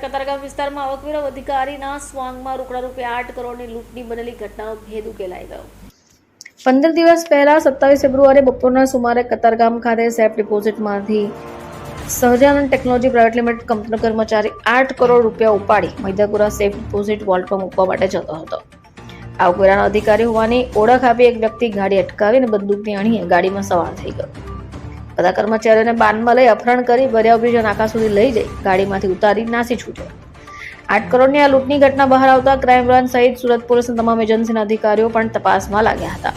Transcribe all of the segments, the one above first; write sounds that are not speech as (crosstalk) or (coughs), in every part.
કતારગામ વિસ્તારમાં આવકવેરા અધિકારીના સ્વાંગમાં રોકડા રૂપે આઠ કરોડની લૂંટની બનેલી ઘટનાનો ભેદ ઉકેલાઈ ગયો. પંદર દિવસ પહેલા સત્તાવીસ ફેબ્રુઆરી બપોરના સુમારે કતારગામ ખાતે સેફ ડિપોઝિટમાંથી સહજાનંદ ટેકનોલોજી પ્રાઇવેટ લિમિટેડ કંપનીનો કર્મચારી આઠ કરોડ રૂપિયા ઉપાડી મૈદાપુરા સેફ ડિપોઝિટ વોલ્ટમાં મૂકવા માટે જતો હતો. આવકવેરાના અધિકારી હોવાની ઓળખ આપી એક વ્યક્તિ ગાડી અટકાવીને બંદૂકની અણીએ ગાડીમાં સવાર થઈ ગયો. બધા કર્મચારીઓને બાનમાં લઈ અપહરણ કરી બરિયા બ્રિજ નાકા સુધી લઈ જઈ, ગાડીમાંથી ઉતારી નાસી છૂટ્યો આઠ કરોડની આ લૂંટની ઘટના બહાર આવતા ક્રાઇમ બ્રાન્ચ સહિત સુરત પોલીસના તમામ એજન્સીના અધિકારીઓ પણ તપાસમાં લાગ્યા હતા.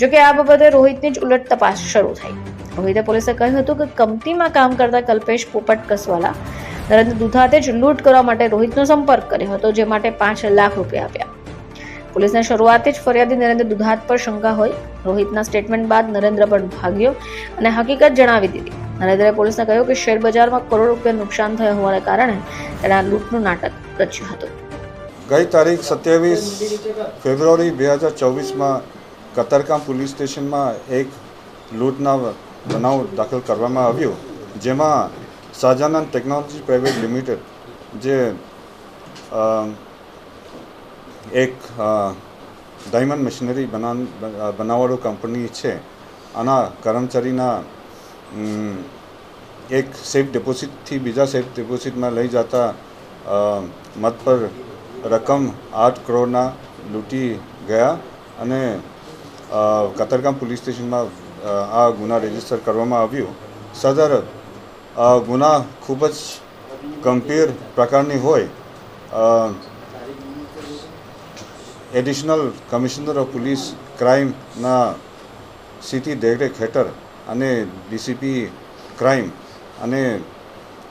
જોકે આ બાબતે રોહિતની જ ઉલટ તપાસ શરૂ થઈ. રોહિતે પોલીસે કહ્યું હતું કે કંપનીમાં કામ કરતા કલ્પેશ પોપટ કસવાલા નરેન્દ્ર દુધાતે જ લૂંટ કરવા માટે રોહિતનો સંપર્ક કર્યો હતો, જે માટે પાંચ લાખ રૂપિયા આપ્યા. પોલીસને શરૂઆતે જ ફરિયાદી નરેન્દ્ર દુધાત પર શંકા હોય. રોહિતના સ્ટેટમેન્ટ બાદ નરેન્દ્ર પણ ભાગ્યો અને હકીકત જણાવી દીધી. નરેન્દ્રે પોલીસને કહ્યું કે શેર બજારમાં કરોડ રૂપિયા નુકસાન થયા હોવાને કારણે તેણે લૂંટનું નાટક રચ્યું હતું. ગઈ તારીખ સત્યાવીસ ફેબ્રુઆરી બે હજાર ચોવીસમાં કતારગામ પોલીસ સ્ટેશનમાં એક લૂંટના બનાવ દાખલ કરવામાં આવ્યો, જેમાં શાહજાનંદ ટેકનોલોજી પ્રાઇવેટ લિમિટેડ જે એક ડાયમંડ મશીનરી બનાવ બનાવવાળો કંપની છે. આના કર્મચારીના એક સેફ ડિપોઝિટથી બીજા સેફ ડિપોઝિટમાં લઈ જતા મત પર રકમ આઠ કરોડના લૂંટી ગયા અને કતરગામ પોલીસ સ્ટેશનમાં આ ગુના રજિસ્ટર કરવામાં આવ્યું. સદર ગુના ખૂબ જ ગંભીર પ્રકારની હોય. એડિશનલ કમિશનર ઓફ પોલીસ ક્રાઇમના સીટી દેખરેખ હેઠળ અને ડીસીપી ક્રાઇમ અને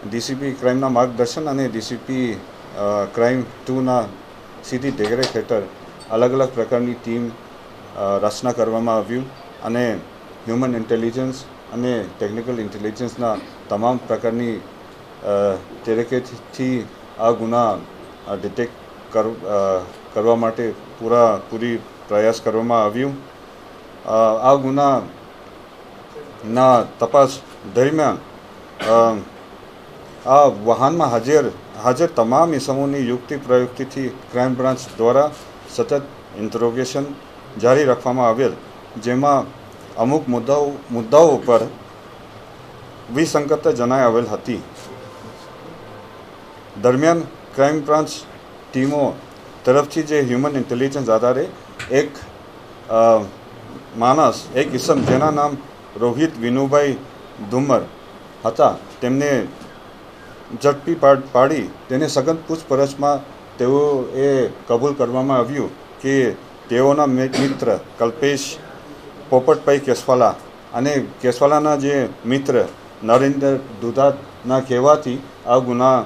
ડીસીપી ક્રાઇમના માર્ગદર્શન અને ડીસીપી ક્રાઇમ ટુના સીધી દેખરેખ હેઠળ અલગ અલગ પ્રકારની ટીમ રચના કરવામાં આવ્યું અને હ્યુમન ઇન્ટેલિજન્સ અને ટેકનિકલ ઇન્ટેલિજન્સના તમામ પ્રકારની ટેરેકેટથી આ ગુના ડિટેક્ટ કરવા માટે પૂરા, પૂરી પ્રયાસ કરવામાં આવ્યું. આ ગુનાના તપાસ દરમિયાન આ વાહનમાં હાજર હાજર તમામ ઇસમોની યુક્તિ પ્રયુક્તિથી ક્રાઇમ બ્રાન્ચ દ્વારા સતત ઇન્ટ્રોગેશન જારી રાખવામાં આવેલ, જેમાં અમુક મુદ્દાઓ મુદ્દાઓ પર વિસંગતતા જણાઈ આવેલ હતી. દરમિયાન ક્રાઇમ બ્રાન્ચ ટીમો તરફથી જે હ્યુમન ઇન્ટેલિજન્સ આધારે એક માણસ, એક ઇસમ જેના નામ રોહિત વિનુભાઈ ધુમર હતા, તેમને ઝડપી પાડ- તેને સઘન પૂછપરછમાં તેઓ એ કબૂલ કરવામાં આવ્યું કે તેઓના મિત્ર કલ્પેશ પોપટભાઈ કેસવાલા અને કેસવાલાના જે મિત્ર નરેન્દ્ર દુધાતના કહેવાથી આ ગુના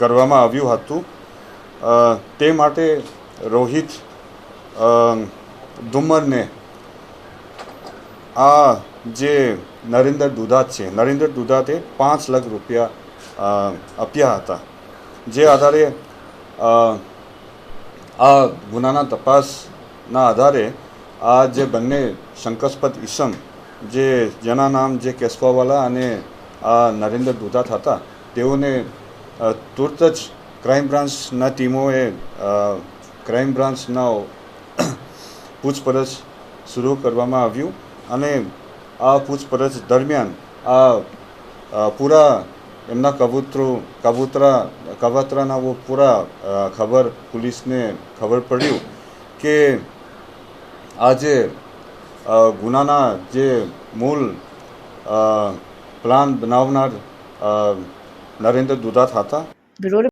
કરવામાં આવ્યું હતું. તે માટે રોહિત ધુમ્મરને આ જે નરેન્દ્ર દુધાત છે, નરેન્દ્ર દુધાતે પાંચ લાખ રૂપિયા આપ્યા હતા. જે આધારે આ ગુનાના તપાસના આધારે આ જે બંને શંકાસ્પદ ઈસમ જે જેના નામ જે કેશવાવાલા અને આ નરેન્દ્ર દુધાત હતા, તેઓને તુરત જ ક્રાઇમ બ્રાન્ચના ટીમોએ ક્રાઇમ બ્રાન્ચના (coughs) પૂછપરછ શરૂ કરવામાં આવ્યું અને આ પૂછપરછ દરમિયાન આ પૂરા એમના કબૂતરો, કબૂતરા, કબૂતરાના વો પૂરા ખબર પોલીસને ખબર પડ્યું કે આ જે ગુનાના જે મૂળ પ્લાન બનાવનાર નરેન્દ્ર દુધાત હતા બ્યુરો